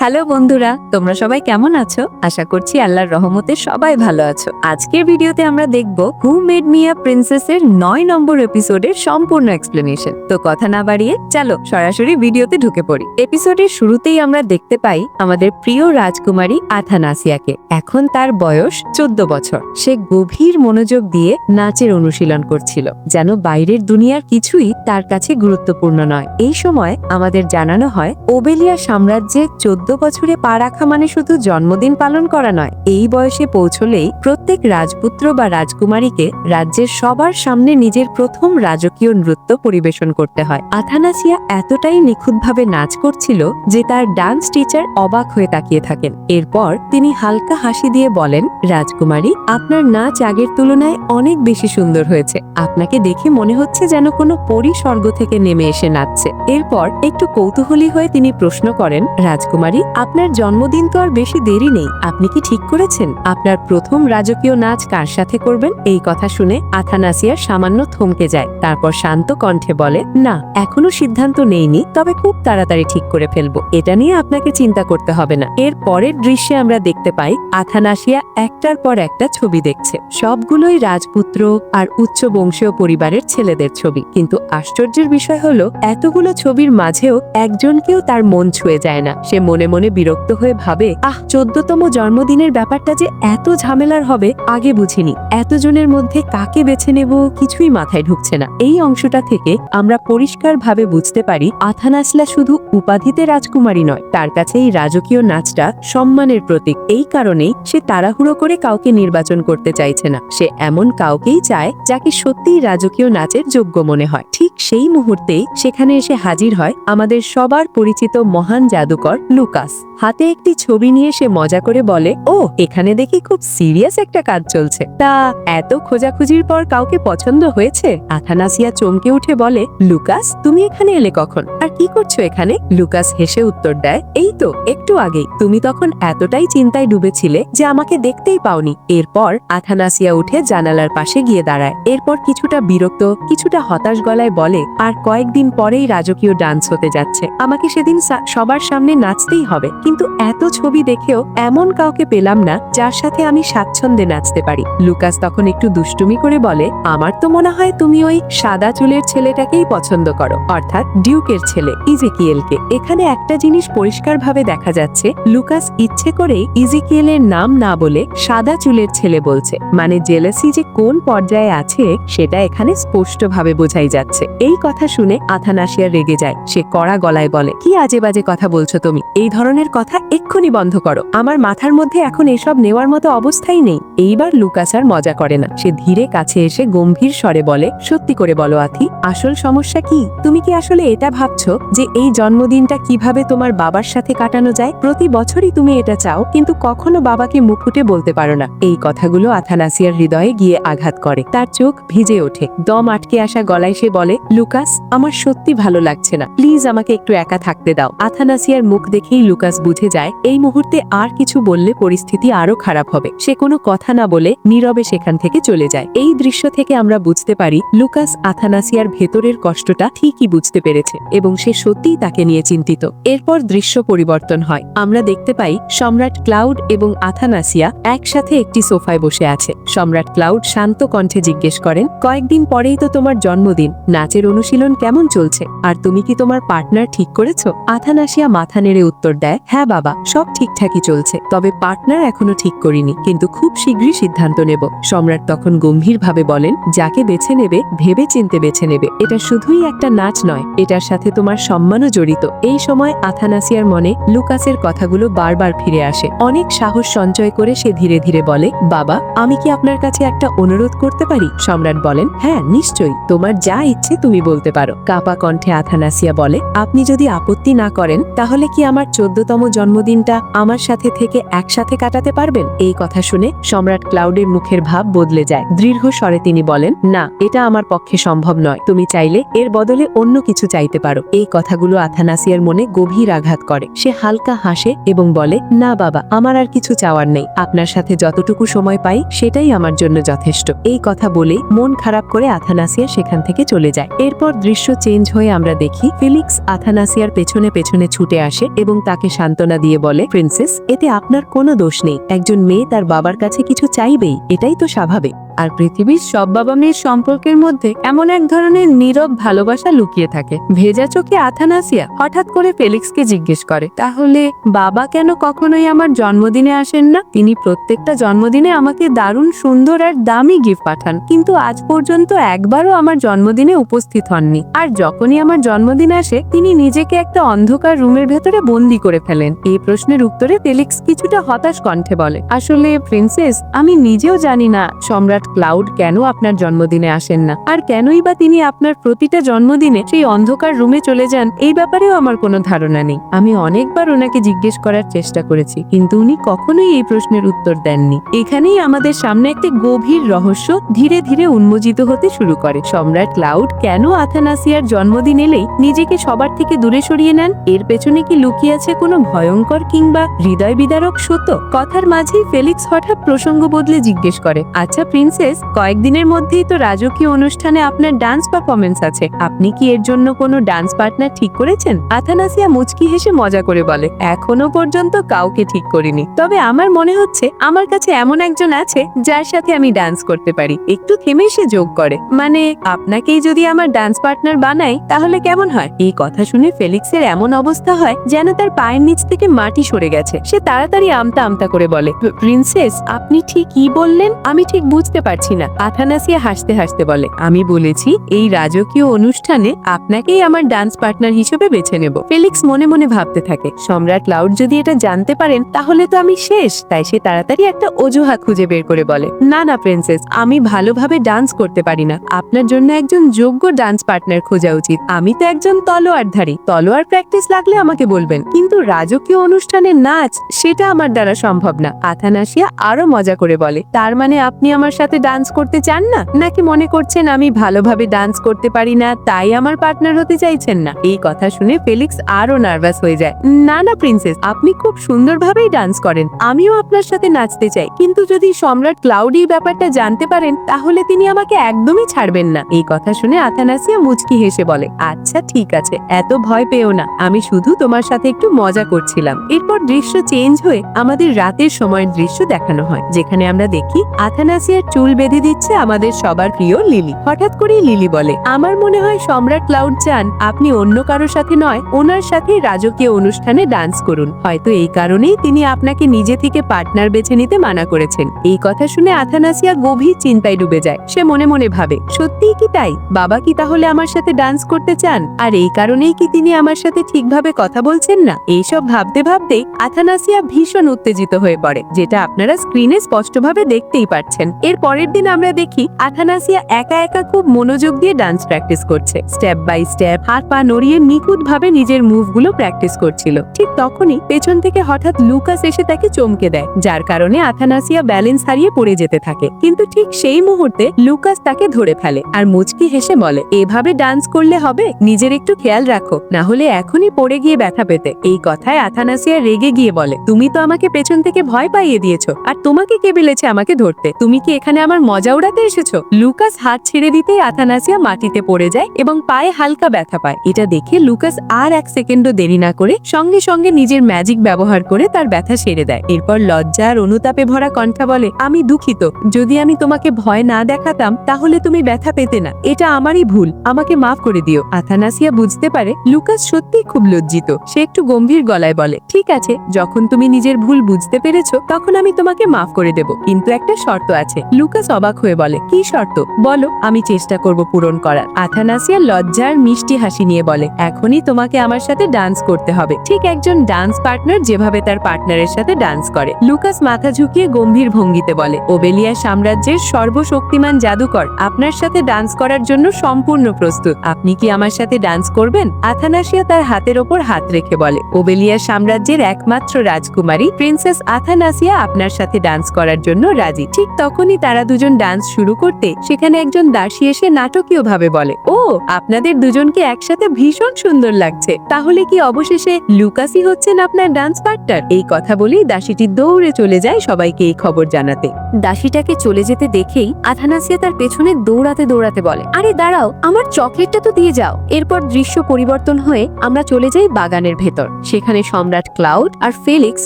Hello বন্ধুরা, তোমরা সবাই কেমন আছো? আশা করছি আল্লাহর রহমতে সবাই ভালো আছো। আজকের ভিডিওতে আমরা দেখব হু মেড মিয়া প্রিন্সেসের নয় নম্বর এপিসোডের সম্পূর্ণ এক্সপ্লেনেশন তো কথা না বাড়িয়ে, চলো সরাসরি ভিডিওতে ঢুকে পড়ি। এপিসোডের শুরুতেই আমরা দেখতে পাই আমাদের প্রিয় রাজকুমারী আথানাসিয়াকে এখন তার বয়স চোদ্দ বছর। সে গভীর মনোযোগ দিয়ে নাচের অনুশীলন করছিল, যেন বাইরের দুনিয়ার কিছুই তার কাছে গুরুত্বপূর্ণ নয়। এই সময় আমাদের জানানো হয়, ওবেলিয়া সাম্রাজ্যে চোদ্দ বছরে পা রাখা মানে শুধু জন্মদিন পালন করা নয়, এই বয়সে পৌঁছলেই প্রত্যেক রাজপুত্র বা রাজকুমারীকে রাজ্যের সবার সামনে নিজের প্রথম রাজকীয় নৃত্য পরিবেশন করতে হয়। আথানাসিয়া এতটাই নিখুঁতভাবে নাচ করছিল যে তার ডান্স টিচার অবাক হয়ে তাকিয়ে থাকেন। এরপর তিনি হালকা হাসি দিয়ে বলেন, রাজকুমারী, আপনার নাচ আগের তুলনায় অনেক বেশি সুন্দর হয়েছে। আপনাকে দেখে মনে হচ্ছে যেন কোনো পরি স্বর্গ থেকে নেমে এসে নাচছে। এরপর একটু কৌতূহলী হয়ে তিনি প্রশ্ন করেন, রাজকুমারী আপনার জন্মদিন তো আর বেশি দেরি নেই। আপনি কি ঠিক করেছেন? আপনার প্রথম রাজকীয় নাচ কার সাথে করবেন? এই কথা শুনে আথানাসিয়ার সামান্য থমকে যায়। তারপর শান্ত কণ্ঠে বলে, না, এখনও সিদ্ধান্ত নেইনি, তবে খুব তাড়াতাড়ি ঠিক করে ফেলব। এটা নিয়ে আপনাকে চিন্তা করতে হবে না। এর পরের দৃশ্যে আমরা দেখতে পাই, আথানাসিয়া একটার পর একটা ছবি দেখছে। সবগুলোই রাজপুত্র আর উচ্চ বংশীয় পরিবারের ছেলেদের ছবি। কিন্তু আশ্চর্যের বিষয় হলো, এতগুলো ছবির মাঝেও একজনকেও তার মন ছুঁয়ে যায় না। সে মনে মনে মনে বিরক্ত হয়ে ভাবে, আহ, চোদ্দতম জন্মদিনের ব্যাপারটা যে এত ঝামেলার হবে, আগে বুঝিনি। এতজনের মধ্যে কাকে বেছে নেব কিছুই মাথায় ঢুকছে না। এই অংশটা থেকে আমরা পরিষ্কারভাবে বুঝতে পারি, আথানাসলা শুধু উপাধিতে রাজকুমারী নয়, তার কাছে এই রাজকীয় নাচটা সম্মানের প্রতীক। এই কারণেই সে তাড়াহুড়ো করে কাউকে নির্বাচন করতে চাইছে না। সে এমন কাউকেই চায় যাকে সত্যিই রাজকীয় নাচের যোগ্য মনে হয়। ঠিক সেই মুহূর্তেই সেখানে এসে হাজির হয় আমাদের সবার পরিচিত মহান জাদুকর লুকাস। হাতে একটি ছবি নিয়ে সে মজা করে বলে, ও, এখানে দেখি খুব সিরিয়াস একটা কাজ চলছে। তা এত খোঁজাখুঁজির পর কাউকে পছন্দ হয়েছে? আথানাসিয়া চমকে উঠে বলে, লুকাস, তুমি এখানে এলে কখন? আর কি করছ এখানে? লুকাস হেসে উত্তর দেয়, এই তো, একটু আগেই। তুমি তখন এতটাই চিন্তায় ডুবেছিলে যে আমাকে দেখতেই পাওনি। এরপর আথানাসিয়া উঠে জানালার পাশে গিয়ে দাঁড়ায়। এরপর কিছুটা বিরক্ত, কিছুটা হতাশ গলায় বলে, আর কয়েকদিন পরেই রাজকীয় ডান্স হতে যাচ্ছে। আমাকে সেদিন সবার সামনে নাচতেই হবে। কিন্তু এত ছবি দেখেও এমন কাউকে পেলাম না যার সাথে আমি স্বাচ্ছন্দ্যে নাচতে পারি। লুকাস তখন একটু দুষ্টুমি করে বলে, আমার তো মনে হয় তুমি ওই সাদা চুলের ছেলেটাকেই পছন্দ করো। অর্থাৎ ডিউকের ছেলে, ইজিকিয়েলকে। এখানে একটা জিনিস পরিষ্কারভাবে দেখা যাচ্ছে। লুকাস ইচ্ছে করেই ইজিকিয়েলের নাম না বলে সাদা চুলের ছেলে বলছে। মানে জেলেসি যে কোন পর্যায়ে আছে, সেটা এখানে স্পষ্টভাবে বোঝাই যাচ্ছে। এই কথা শুনে আথানাসিয়া রেগে যায়। সে কড়া গলায় বলে, কি আজে বাজে কথা বলছো তুমি? এই ধরনের কথা এক্ষুনি বন্ধ করো। আমার মাথার মধ্যে এখন এসব নেওয়ার মতো অবস্থাই নেই। এইবার লুকাস আর মজা করে না। সে ধীরে কাছে এসে গম্ভীর স্বরে বলে, সত্যি করে বলো আথি, আসল সমস্যা কি? তুমি কি আসলে এটা ভাবছ যে এই জন্মদিনটা কীভাবে তোমার বাবার সাথে কাটানো যায়? প্রতি বছরই তুমি এটা চাও, কিন্তু কখনো বাবাকে মুখ ফুটে বলতে পারো না। এই কথাগুলো আথানাসিয়ার হৃদয়ে গিয়ে আঘাত করে। তার চোখ ভিজে ওঠে। দম আটকে আসা গলায় সে বলে, লুকাস, আমার সত্যি ভালো লাগছে না। প্লিজ আমাকে একটু একা থাকতে দাও। আথানাসিয়ার মুখ দেখেই লুকাস বুঝে যায়, এই মুহূর্তে আর কিছু বললে পরিস্থিতি আরও খারাপ হবে। সে কোনো কথা না বলে নীরবে সেখান থেকে চলে যায়। এই দৃশ্য থেকে আমরা বুঝতে পারি, লুকাস আথানাসিয়ার ভেতরের কষ্টটা ঠিকই বুঝতে পেরেছে এবং সে সত্যিই তাকে নিয়ে চিন্তিত। এরপর দৃশ্য পরিবর্তন হয়। আমরা দেখতে পাই, সম্রাট ক্লাউড এবং আথানাসিয়া একসাথে একটি সোফায় বসে আছে। সম্রাট ক্লাউড শান্ত কণ্ঠে জিজ্ঞেস করেন, কয়েকদিন পরেই তো তোমার জন্মদিন। নাচের অনুশীলন কেমন চলছে? আর তুমি কি তোমার পার্টনার ঠিক করেছ? আথানাসিয়া মাথা নেড়ে উত্তর দেয় হ্যাঁ বাবা, সব ঠিকঠাকই চলছে। তবে পার্টনার এখনও ঠিক করিনি, কিন্তু খুব শীঘ্রই সিদ্ধান্ত নেব। সম্রাট তখন গম্ভীরভাবে বলেন, যাকে বেছে নেবে ভেবে চিনতে বেছে নেবে। এটা শুধুই একটা নাচ নয়, এটার সাথে তোমার সম্মানও জড়িত। এই সময় আথানাসিয়ার মনে লুকাসের কথাগুলো বারবার ফিরে আসে। অনেক সাহস সঞ্চয় করে সে ধীরে ধীরে বলে, বাবা, আমি কি আপনার কাছে একটা অনুরোধ করতে পারি? সম্রাট বলেন হ্যাঁ নিশ্চয়ই। তোমার যা ইচ্ছে তুমি বলতে পারো। কাপা কণ্ঠে আথানাসিয়া বলে, আপনি যদি আপত্তি না করেন, তাহলে কি আমার চোদ্দতম জন্মদিনটা আমার সাথে থেকে একসাথে কাটাতে পারবেন? এই কথা শুনে সম্রাট ক্লাউডের মুখের ভাব বদলে যায়। দৃঢ় স্বরে তিনি বলেন, না, এটা আমার পক্ষে সম্ভব নয়। তুমি চাইলে এর বদলে অন্য কিছু চাইতে পারো। এই কথাগুলো আথানাসিয়ার মনে গভীর আঘাত করে। সে হালকা হাসে এবং বলে, না বাবা, আমার আর কিছু চাওয়ার নেই। আপনার সাথে যতটুকু সময় পাই, সেটাই আমার জন্য যথেষ্ট। এই কথা বলেই মন খারাপ করে আথানাসিয়া সেখান থেকে চলে যায়। এরপর দৃশ্য চেঞ্জ হয়ে আমরা দেখি, ফিলিক্স আথানাসিয়ার পেছনে পেছনে ছুটে আসে এবং তাকে সান্ত্বনা দিয়ে বলে, প্রিন্সেস, এতে আপনার কোনো দোষ নেই। একজন মেয়ে তার বাবার কাছে কিছু চাইবেই, এটাই তো স্বাভাবিক। আর পৃথিবীর সব বাবা মেয়ের সম্পর্কের মধ্যে এমন এক ধরনের নীরব ভালোবাসা লুকিয়ে থাকে। ভেজা চোখে আথানাসিয়া হঠাৎ করে ফেলিক্সকে জিজ্ঞেস করে, তাহলে বাবা কেন কখনোই আমার জন্মদিনে আসেন না? তিনি প্রত্যেকটা জন্মদিনে আমাকে দারুণ, সুন্দর আর দামি গিফট পাঠান। কিন্তু আজ পর্যন্ত একবারও আমার জন্মদিনে উপস্থিত হননি। আর যখনই আমার জন্মদিন আসে, তিনি নিজেকে একটা অন্ধকার রুমের ভেতরে বন্দি করে ফেলেন। এই প্রশ্নের উত্তরে ফেলিক্স কিছুটা হতাশ কণ্ঠে বলে, আসলে প্রিন্সেস, আমি নিজেও জানি না, সম্রাট ক্লাউড কেন আপনার জন্মদিনে আসেন না? আর কেনই বা তিনি আপনার প্রতিটা জন্মদিনে সেই অন্ধকার রুমে চলে যান, এই ব্যাপারেও আমার কোনো ধারণা নেই। আমি অনেকবার ওনাকে জিজ্ঞেস করার চেষ্টা করেছি, কিন্তু উনি কখনোই এই প্রশ্নের উত্তর দেননি। এখানেই আমাদের সামনে একটি গভীর রহস্য ধীরে ধীরে উন্মোচিত হতে শুরু করে। সম্রাট ক্লাউড কেন আথানাসিয়ার জন্মদিন এলেই নিজেকে সবার থেকে দূরে সরিয়ে নেন? এর পেছনে কি লুকিয়ে আছে কোনো ভয়ঙ্কর কিংবা হৃদয় বিদারক সত্য? কথার মাঝেই ফেলিক্স হঠাৎ প্রসঙ্গ বদলে জিজ্ঞেস করে আচ্ছা প্রিন্সেস কয়েকদিনের মধ্যেই তো রাজকীয় অনুষ্ঠানে আপনার ডান্স পারফরমেন্স আছে। আপনি কি এর জন্য কোনো ডান্স পার্টনার ঠিক করেছেন? আথানাসিয়া মুচকি হেসে মজা করে বলে, এখনও পর্যন্ত কাউকে ঠিক করিনি। তবে আমার মনে হচ্ছে, আমার কাছে এমন একজন আছে যার সাথে আমি ডান্স করতে পারি। একটু থেমে সে যোগ করে। মানে আপনাকেই যদি আমার ডান্স পার্টনার বানাই, তাহলে কেমন হয়? এই কথা শুনে ফেলিক্সের এমন অবস্থা হয় যেন তার পায়ের নিচ থেকে মাটি সরে গেছে। সে তাড়াতাড়ি আমতা আমতা করে বলে, প্রিন্সেস, আপনি ঠিক কি বললেন? আমি ঠিক বুঝতে পারছি না। আথানাসিয়া হাসতে হাসতে বলে, আমি বলেছি, এই রাজকীয় অনুষ্ঠানে আপনাকেই আমার ডান্স পার্টনার হিসেবে বেছে নেব। ফেলিক্স মনে মনে ভাবতে থাকে, সম্রাট লাউড যদি এটা জানতে পারেন, তাহলে তো আমি শেষ। তাই সে তাড়াতাড়ি একটা অজুহাত খুঁজে বের করে বলে, না না প্রিন্সেস আমি ভালোভাবে ডান্স করতে পারি না। আপনার জন্য একজন যোগ্য ডান্স পার্টনার খোঁজা উচিত। আমি তো একজন তলোয়ারধারী। তলোয়ার প্র্যাকটিস লাগলে আমাকে বলবেন। কিন্তু রাজকীয় অনুষ্ঠানে নাচ, সেটা আমার দ্বারা সম্ভব না। আথানাসিয়া আরও মজা করে বলে, তার মানে আপনি আমার সাথে ডান্স করতে চান না? নাকি মনে করছেন আমি ভালোভাবে ডান্স করতে পারি না, তাই আমার পার্টনার হতে চাইছেন না? এই কথা শুনে ফেলিক্স আরও নার্ভাস হয়ে যায়। না না প্রিন্সেস আপনি খুব সুন্দরভাবেই ডান্স করেন। আমিও আপনার সাথে নাচতে চাই। কিন্তু যদি সম্রাট ক্লাউডি ব্যাপারটা জানতে পারেন, তাহলে তিনি আমাকে একদমই ছাড়বেন না। এই কথা শুনে আথানাসিয়া মুচকি হেসে বলে আচ্ছা ঠিক আছে, এত ভয় পেও না। আমি শুধু তোমার সাথে একটু মজা করছিলাম। এরপর দৃশ্য চেঞ্জ হয়ে আমাদের রাতের সময়ের দৃশ্য দেখানো হয়, যেখানে আমরা দেখি আথানাসিয়ার চুল বেঁধে দিচ্ছে আমাদের সবার প্রিয় লিলি। হঠাৎ করেই লিলি বলে, আমার মনে হয় সম্রাট ক্লাউড চান, আপনি অন্য কারোর সাথে নয়, ওনার সাথে রাজকীয় অনুষ্ঠানে ডান্স করুন। হয়তো এই কারণেই তিনি আপনাকে নিজে থেকে পার্টনার বেছে নিতে মানা করেছেন। এই কথা শুনে আথানাসিয়া গভীর চিন্তায় ডুবে যায়। সে মনে মনে ভাবে, সত্যিই কি তাই? বাবা কি তাহলে আমার সাথে ডান্স করতে চান? আর এই কারণেই কি তিনি আমার সাথে ঠিকভাবে কথা বলছেন না? এইসব ভাবতে ভাবতেই আথানাসিয়া ভীষণ উত্তেজিত হয়ে পড়ে, যেটা আপনারা স্ক্রিনে স্পষ্টভাবে দেখতেই পাচ্ছেন এর পরের দিন আমরা দেখি আথানাসিয়া একা একা খুব মনোযোগ দিয়ে ডান্স প্র্যাকটিস করছে। স্টেপ বাই স্টেপ হাত পা নড়িয়ে নিখুঁত ভাবে নিজের মুভগুলো প্র্যাকটিস করছিল। ঠিক তখনই পেছন থেকে হঠাৎ লুকাস এসে তাকে চমকে দেয়, যার কারণে আথানাসিয়া ব্যালেন্স হারিয়ে পড়ে যেতে থাকে। কিন্তু ঠিক সেই মুহূর্তে লুকাস তাকে ধরে ফেলে আর মুচকি হেসে বলে, এভাবে ডান্স করলে হবে? নিজের একটু খেয়াল রাখো, না হলে এখনই পড়ে গিয়ে ব্যথা পেতে। এই কথায় আথানাসিয়া রেগে গিয়ে বলে, তুমি তো আমাকে পেছন থেকে ভয় পাইয়ে দিয়েছ, আর তোমাকে কে বলেছে আমাকে ধরতে? তুমি কি এখানে আমার মজা উড়াতে এসেছ? লুকাস হাত ছেড়ে দিতেই আথানাসিয়া মাটিতে পড়ে যায় এবং পায়ে হালকা ব্যথা পায়। এটা দেখে লুকাস আর এক সেকেন্ডও দেরি না করে সঙ্গে সঙ্গে নিজের ম্যাজিক ব্যবহার করে তার ব্যথা সেরে দেয়। এরপর লজ্জা আর অনুতাপে ভরা কণ্ঠা বলে, আমি দুঃখিত। যদি আমি তোমাকে ভয় না দেখাতাম, তাহলে তুমি ব্যথা পেতে না। এটা আমারই ভুল। আমাকে মাফ করে দিও। আথানাসিয়া বুঝতে পারে লুকাস সত্যিই খুব লজ্জিত। সে একটু গম্ভীর গলায় বলে, ঠিক আছে, যখন তুমি নিজের ভুল বুঝতে পেরেছ, তখন আমি তোমাকে মাফ করে দেব। কিন্তু একটা শর্ত আছে। লুকাস অবাক হয়ে বলে, কি শর্ত? বলো, আমি চেষ্টা করব পূরণ করার। আথানাসিয়া লজ্জার মিষ্টি হাসি নিয়ে বলে, এখনই তোমাকে আমার সাথে ডান্স করতে হবে। ঠিক একজন ডান্স পার্টনার যেভাবে তার পার্টনারের সাথে ডান্স করে, লুকাস মাথা ঝুঁকিয়ে গম্ভীর ভঙ্গিতে বলে, ওবেলিয়া সাম্রাজ্যের সর্বশক্তিমান জাদুকর, আপনার সাথে ডান্স করার জন্য সম্পূর্ণ প্রস্তুত। আপনি কি আমার সাথে ডান্স করবেন? আথানাসিয়া তার হাতের ওপর হাত রেখে বলে, ওবেলিয়া সাম্রাজ্যের একমাত্র রাজকুমারী, প্রিন্সেস আথানাসিয়া আপনার সাথে ডান্স করার জন্য রাজি। ঠিক তখনই তার তারা দুজন ডান্স শুরু করতে সেখানে একজন দাসী এসে নাটকীয় ভাবে বলে, ও, আপনাদের দুজনকে একসাথে ভীষণ সুন্দর লাগছে। তাহলে কি অবশেষে লুকাসি হচ্ছেন আপনার ডান্স পার্টনার এই কথা বলেই দাসীটি দৌড়ে চলে যায় সবাইকে এই খবর জানাতে। দাসীটাকে চলে যেতে দেখেই আথানাসিয়া তার পেছনে দৌড়াতে দৌড়াতে বলে, আরে দাঁড়াও, আমার চকলেটটা তো দিয়ে যাও। এরপর দৃশ্য পরিবর্তন হয়ে আমরা চলে যাই বাগানের ভেতর। সেখানে সম্রাট ক্লাউড আর ফেলিক্স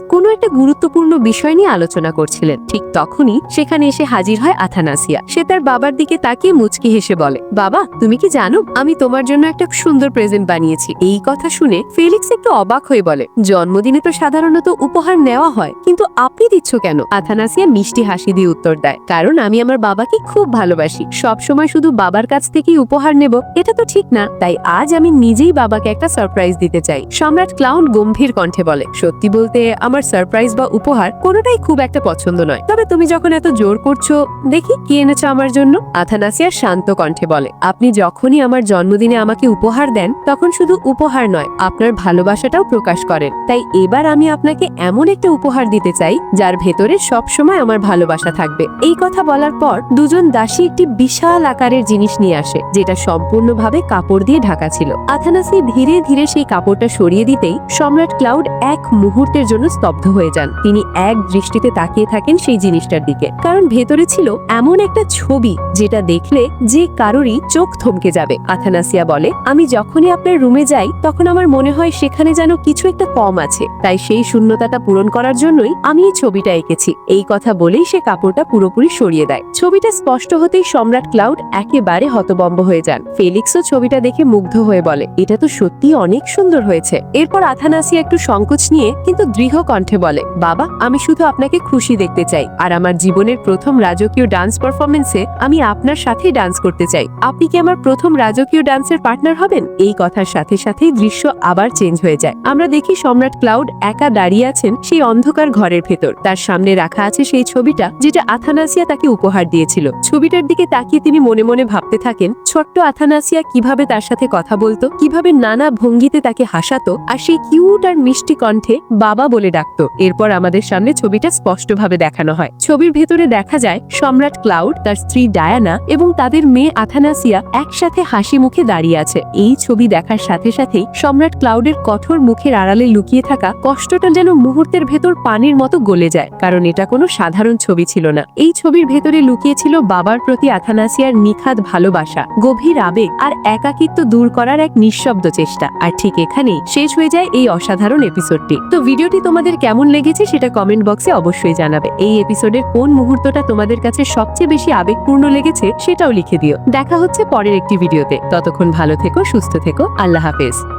কোনো একটা গুরুত্বপূর্ণ বিষয় নিয়ে আলোচনা করছিলেন। ঠিক তখনই সেখানে এসে হাজির হয় আথানাসিয়া। সে তার বাবার দিকে তাকিয়ে মুচকি হেসে বলে, বাবা, তুমি কি জানো, আমি তোমার জন্য একটা সুন্দর প্রেজেন্ট বানিয়েছি। এই কথা শুনে ফেলিক্স একটু অবাক হয়ে বলে, জন্মদিনে তো সাধারণত উপহার নেওয়া হয়, কিন্তু আপনি দিচ্ছ কেন? আথানাসিয়া মিষ্টি হাসি দিয়ে উত্তর দেয়, কারণ আমি আমার বাবাকে খুব ভালোবাসি। সব সময় শুধু বাবার কাছ থেকেই উপহার নেব, এটা তো ঠিক না। তাই আজ আমি নিজেই বাবাকে একটা সারপ্রাইজ দিতে চাই। সম্রাট ক্লাউন গম্ভীর কণ্ঠে বলে, সত্যি বলতে, আমার সারপ্রাইজ বা উপহার কোনোটাই খুব একটা পছন্দ নয়। তবে তুমি যখন এত জোর করছ দেখি কি এনেছো আমার জন্য? আথানাসিয়া শান্ত কণ্ঠে বলে, আপনি যখনই আমার জন্মদিনে আমাকে উপহার দেন, তখন শুধু উপহার নয়, আপনার ভালোবাসাটাও প্রকাশ করেন। তাই এবার আমি আপনাকে এমন একটা উপহার দিতে চাই, যার ভেতরে সবসময় আমার ভালোবাসা থাকবে। এই কথা বলার পর দুজন দাসী একটি বিশাল আকারের জিনিস নিয়ে আসে, যেটা সম্পূর্ণভাবে কাপড় দিয়ে ঢাকা ছিল। আথানাসি ধীরে ধীরে সেই কাপড়টা সরিয়ে দিতেই সম্রাট ক্লাউড এক মুহূর্তের জন্য স্তব্ধ হয়ে যান। তিনি এক দৃষ্টিতে তাকিয়ে থাকেন সেই জিনিসটার দিকে, কারণ ভেতরে ছিল এমন একটা ছবি যেটা দেখলে যে কারোরই চোখ থমকে যাবে। আথানাসিয়া বলে, আমি যখনই আপনার রুমে যাই, তখন আমার মনে হয় সেখানে যেন কিছু একটা কম আছে। তাই সেই শূন্যতাটা পূরণ করার জন্যই আমি এই ছবিটা এঁকেছি। এই কথা বলেই সে কাপড়টা পুরোপুরি সরিয়ে দেয়। ছবিটা স্পষ্ট হতেই সম্রাট ক্লাউড একেবারে হতবম্ব হয়ে যান। ফেলিক্সও ছবিটা দেখে মুগ্ধ হয়ে বলে, এটা তো সত্যি অনেক সুন্দর হয়েছে। এরপর আথানাসিয়া একটু সংকোচ নিয়ে কিন্তু দৃঢ় কণ্ঠে বলে, বাবা, আমি শুধু আপনাকে খুশি দেখতে চাই, আর আমার জীবনের প্রথম রাজকীয় ডান্স পারফরমেন্সে আমি আপনার সাথেই ডান্স করতে চাই। আপনি কি আমার প্রথম রাজকীয় ডান্সের পার্টনার হবেন? এই কথার সাথে সাথেই দৃশ্য আবার চেঞ্জ হয়ে যায়। আমরা দেখি সম্রাট ক্লাউড একা দাঁড়িয়ে আছেন সেই অন্ধকার ঘরের ভেতর। তার সামনে রাখা আছে সেই ছবিটা যেটা আথানাসিয়া তাকে উপহার দিয়েছিল। ছবিটার দিকে তাকিয়ে তিনি মনে মনে ভাবতে থাকেন, ছোট্ট আথানাসিয়া কীভাবে তার সাথে কথা বলতো, কীভাবে নানা ভঙ্গিতে তাকে হাসাতো, আর সেই কিউট আর মিষ্টি কণ্ঠে বাবা বলে ডাকতো। এরপর আমাদের সামনে ছবিটা স্পষ্টভাবে দেখানো হয়। ছবির ভেতরে দেখা যায় সম্রাট ক্লাউড, তার স্ত্রী ডায়ানা এবং তাদের মেয়ে আথানাসিয়া একসাথে হাসি মুখে দাঁড়িয়ে আছে। এই ছবি দেখার সাথে সাথেই সম্রাট ক্লাউডের কঠোর মুখের আড়ালে লুকিয়ে থাকা কষ্টটা যেন মুহূর্তের ভেতর পানির মতো গলে যায়, কারণ এটা কোনো সাধারণ ছবি ছিল না। এই ছবির ভেতরে লুকিয়ে ছিল বাবার প্রতি আথানাসিয়ার নিখাদ ভালোবাসা, গভীর আবেগ আর একাকিত্ব দূর করার এক নিঃশব্দ চেষ্টা। আর ঠিক এখানেই শেষ হয়ে যায় এই অসাধারণ এপিসোডটি। তো ভিডিওটি তোমাদের কেমন লেগেছে সেটা কমেন্ট বক্সে অবশ্যই জানাবে। এই এপিসোডের কোন মুহূর্তটা তোমাদের কাছে সবচেয়ে বেশি আবেগপূর্ণ লেগেছে সেটাও লিখে দিও। দেখা হচ্ছে পরের একটি ভিডিওতে। ততক্ষণ ভালো থেকো, সুস্থ থেকো। আল্লাহ হাফেজ।